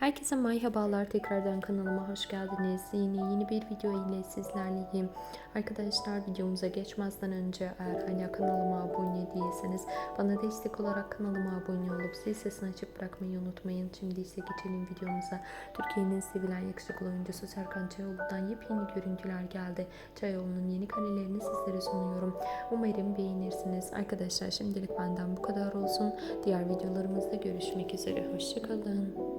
Herkese merhabalar tekrardan kanalıma hoş geldiniz. Yeni yeni bir video ile sizlerleyim. Arkadaşlar videomuza geçmezden önce eğer hala kanalıma abone değilseniz bana destek olarak kanalıma abone olup zil sesini açık bırakmayı unutmayın. Şimdi ise geçelim videomuza. Türkiye'nin sevilen yakışıklı oyuncusu Serkan Çayoğlu'dan yepyeni görüntüler geldi. Çayoğlu'nun yeni karelerini sizlere sunuyorum. Umarım beğenirsiniz. Arkadaşlar şimdilik benden bu kadar olsun. Diğer videolarımızda görüşmek üzere. Hoşçakalın.